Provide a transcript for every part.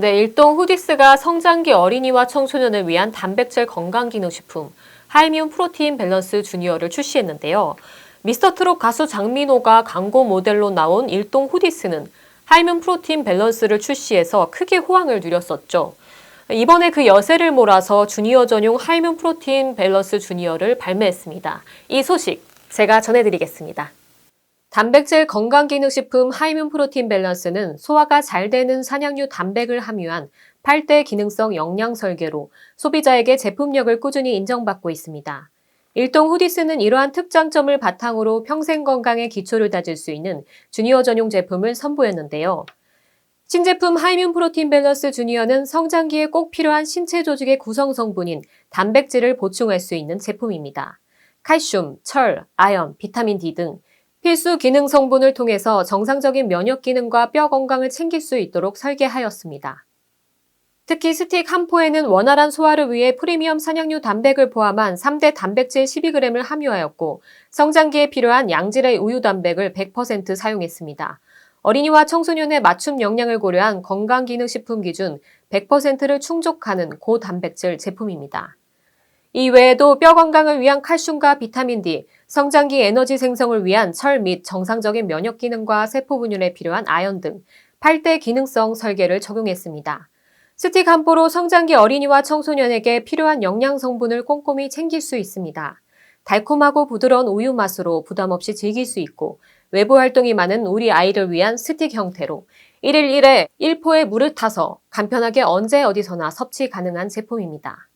네, 일동 후디스가 성장기 어린이와 청소년을 위한 단백질 건강기능식품 하이미움 프로테인 밸런스 주니어를 출시했는데요. 미스터 트롯 가수 장민호가 광고 모델로 나온 일동 후디스는 하이미움 프로테인 밸런스를 출시해서 크게 호황을 누렸었죠. 이번에 그 여세를 몰아서 주니어 전용 하이미움 프로테인 밸런스 주니어를 발매했습니다. 이 소식 제가 전해드리겠습니다. 단백질 건강기능식품 하이문 프로틴 밸런스는 소화가 잘 되는 산양류 단백을 함유한 8대 기능성 영양 설계로 소비자에게 제품력을 꾸준히 인정받고 있습니다. 일동 후디스는 이러한 특장점을 바탕으로 평생 건강의 기초를 다질 수 있는 주니어 전용 제품을 선보였는데요. 신제품 하이뮨 프로틴 밸런스 주니어는 성장기에 꼭 필요한 신체 조직의 구성 성분인 단백질을 보충할 수 있는 제품입니다. 칼슘, 철, 아연, 비타민 D 등 필수 기능 성분을 통해서 정상적인 면역 기능과 뼈 건강을 챙길 수 있도록 설계하였습니다. 특히 스틱 한 포에는 원활한 소화를 위해 프리미엄 산양류 단백을 포함한 3대 단백질 12g을 함유하였고 성장기에 필요한 양질의 우유 단백을 100% 사용했습니다. 어린이와 청소년의 맞춤 영양을 고려한 건강기능식품 기준 100%를 충족하는 고단백질 제품입니다. 이 외에도 뼈 건강을 위한 칼슘과 비타민 D, 성장기 에너지 생성을 위한 철 및 정상적인 면역 기능과 세포 분열에 필요한 아연 등 8대 기능성 설계를 적용했습니다. 스틱 한 포로 성장기 어린이와 청소년에게 필요한 영양 성분을 꼼꼼히 챙길 수 있습니다. 달콤하고 부드러운 우유 맛으로 부담 없이 즐길 수 있고 외부 활동이 많은 우리 아이를 위한 스틱 형태로 1일 1회 1포에 물을 타서 간편하게 언제 어디서나 섭취 가능한 제품입니다.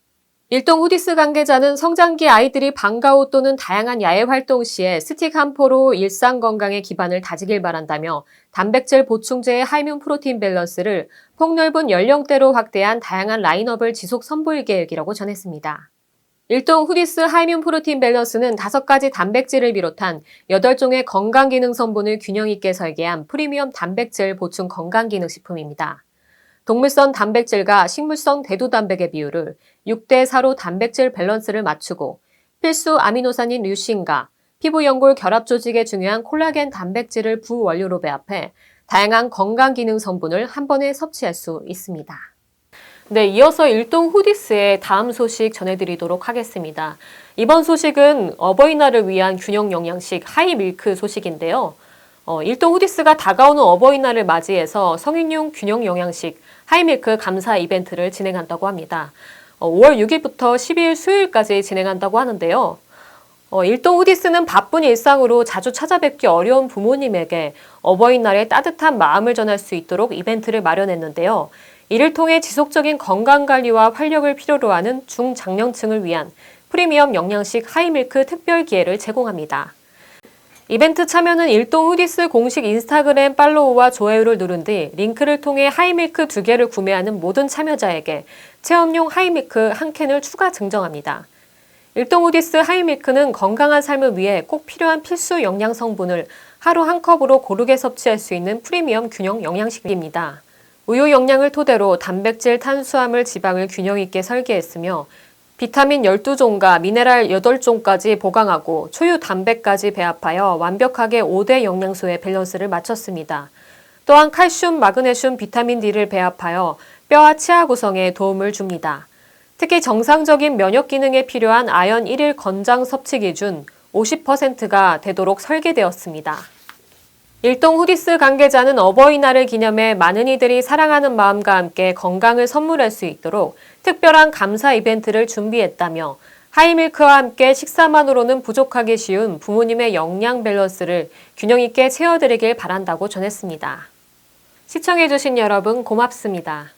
일동 후디스 관계자는 성장기 아이들이 방과 후 또는 다양한 야외 활동 시에 스틱 한 포로 일상 건강의 기반을 다지길 바란다며 단백질 보충제의 하이뮨 프로틴 밸런스를 폭넓은 연령대로 확대한 다양한 라인업을 지속 선보일 계획이라고 전했습니다. 일동 후디스 하이뮨 프로틴 밸런스는 5가지 단백질을 비롯한 8종의 건강기능 성분을 균형 있게 설계한 프리미엄 단백질 보충 건강기능식품입니다. 동물성 단백질과 식물성 대두단백의 비율을 6대 4로 단백질 밸런스를 맞추고 필수 아미노산인 류신과 피부 연골 결합 조직에 중요한 콜라겐 단백질을 부원료로 배합해 다양한 건강 기능 성분을 한 번에 섭취할 수 있습니다. 네, 이어서 일동 후디스의 다음 소식 전해드리도록 하겠습니다. 이번 소식은 어버이날을 위한 균형 영양식 하이밀크 소식인데요. 어, 일동 후디스가 다가오는 어버이날을 맞이해서 성인용 균형 영양식 하이밀크 감사 이벤트를 진행한다고 합니다. 어, 5월 6일부터 12일 수요일까지 진행한다고 하는데요. 어, 일동 후디스는 바쁜 일상으로 자주 찾아뵙기 어려운 부모님에게 어버이날에 따뜻한 마음을 전할 수 있도록 이벤트를 마련했는데요. 이를 통해 지속적인 건강관리와 활력을 필요로 하는 중장년층을 위한 프리미엄 영양식 하이밀크 특별 기회를 제공합니다. 이벤트 참여는 일동 후디스 공식 인스타그램 팔로우와 좋아요를 누른 뒤 링크를 통해 하이밀크 두 개를 구매하는 모든 참여자에게 체험용 하이밀크 한 캔을 추가 증정합니다. 일동 후디스 하이밀크는 건강한 삶을 위해 꼭 필요한 필수 영양 성분을 하루 한 컵으로 고르게 섭취할 수 있는 프리미엄 균형 영양식입니다. 우유 영양을 토대로 단백질, 탄수화물, 지방을 균형 있게 설계했으며 비타민 12종과 미네랄 8종까지 보강하고 초유 단백까지 배합하여 완벽하게 5대 영양소의 밸런스를 맞췄습니다. 또한 칼슘, 마그네슘, 비타민 D를 배합하여 뼈와 치아 구성에 도움을 줍니다. 특히 정상적인 면역 기능에 필요한 아연 1일 건장 섭취 기준 50%가 되도록 설계되었습니다. 일동 후디스 관계자는 어버이날을 기념해 많은 이들이 사랑하는 마음과 함께 건강을 선물할 수 있도록 특별한 감사 이벤트를 준비했다며 하이밀크와 함께 식사만으로는 부족하기 쉬운 부모님의 영양 밸런스를 균형 있게 채워드리길 바란다고 전했습니다. 시청해주신 여러분 고맙습니다.